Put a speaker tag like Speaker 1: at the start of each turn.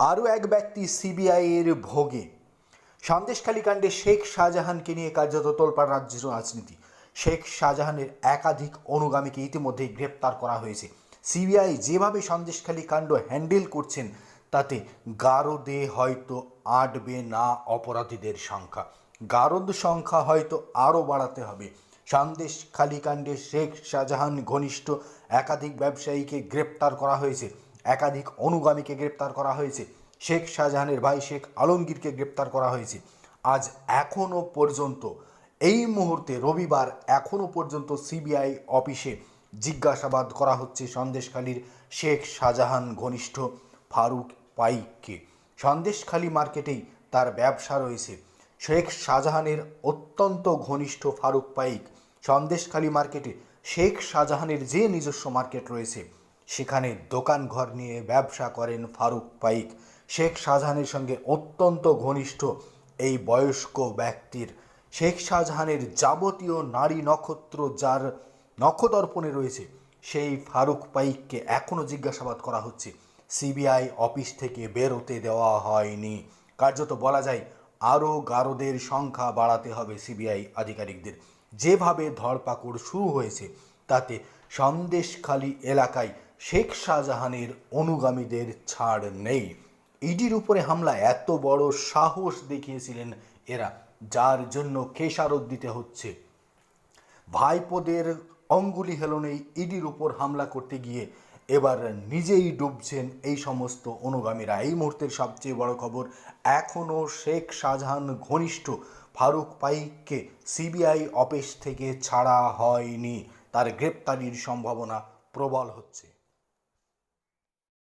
Speaker 1: আরও এক ব্যক্তি সিবিআইয়ের ভোগে। সন্দেশখালী কাণ্ডে শেখ শাহজাহানকে নিয়ে কার্যত তোলপাড় রাজ্যের রাজনীতি। শেখ শাহজাহানের একাধিক অনুগামীকে ইতিমধ্যেই গ্রেপ্তার করা হয়েছে। সিবিআই যেভাবে সন্দেশখালী কাণ্ড হ্যান্ডেল করছেন, তাতে গারদে হয়তো আটবে না অপরাধীদের সংখ্যা। গারদ সংখ্যা হয়তো আরও বাড়াতে হবে। সন্দেশ খালিকাণ্ডে শেখ শাহজাহান ঘনিষ্ঠ একাধিক ব্যবসায়ীকে গ্রেপ্তার করা হয়েছে। একাধিক অনুগামীকে গ্রেপ্তার করা হয়েছে। শেখ শাহজাহানের ভাই শেখ আলমগীরকে গ্রেপ্তার করা হয়েছে। আজ এখনও পর্যন্ত, এই মুহূর্তে রবিবার এখনও পর্যন্ত সিবিআই অফিসে জিজ্ঞাসাবাদ করা হচ্ছে সন্দেশখালীর শেখ শাহজাহান ঘনিষ্ঠ ফারুক পাইককে। সন্দেশখালী মার্কেটেই তার ব্যবসা রয়েছে। শেখ শাহজাহানের অত্যন্ত ঘনিষ্ঠ ফারুক পাইক সন্দেশখালী মার্কেটে শেখ শাহজাহানের যে নিজস্ব মার্কেট রয়েছে সেখানে দোকান ঘর নিয়ে ব্যবসা করেন ফারুক পাইক। শেখ শাহজাহানের সঙ্গে অত্যন্ত ঘনিষ্ঠ এই বয়স্ক ব্যক্তির। শেখ শাহজাহানের যাবতীয় নারী নক্ষত্র যার নক্ষদর্পণে রয়েছে, সেই ফারুক পাইককে এখনও জিজ্ঞাসাবাদ করা হচ্ছে। সিবিআই অফিস থেকে বেরোতে দেওয়া হয়নি। কার্যত বলা যায় আরও গারদের সংখ্যা বাড়াতে হবে সিবিআই আধিকারিকদের। যেভাবে ধরপাকড় শুরু হয়েছে, তাতে সন্দেশখালী এলাকায় শেখ শাহজাহানের অনুগামীদের ছাড় নেই। ইডির উপরে হামলা, এত বড় সাহস দেখিয়েছিলেন এরা, যার জন্য খেসারত দিতে হচ্ছে। ভাইপোদের অঙ্গুলি হেলনেই ইডির উপর হামলা করতে গিয়ে এবার নিজেই ডুবছেন এই সমস্ত অনুগামীরা। এই মুহূর্তের সবচেয়ে বড় খবর, এখনও শেখ শাহজাহান ঘনিষ্ঠ ফারুক পাইককে সিবিআই অফিস থেকে ছাড়া হয়নি। তার গ্রেপ্তারির সম্ভাবনা প্রবল হচ্ছে।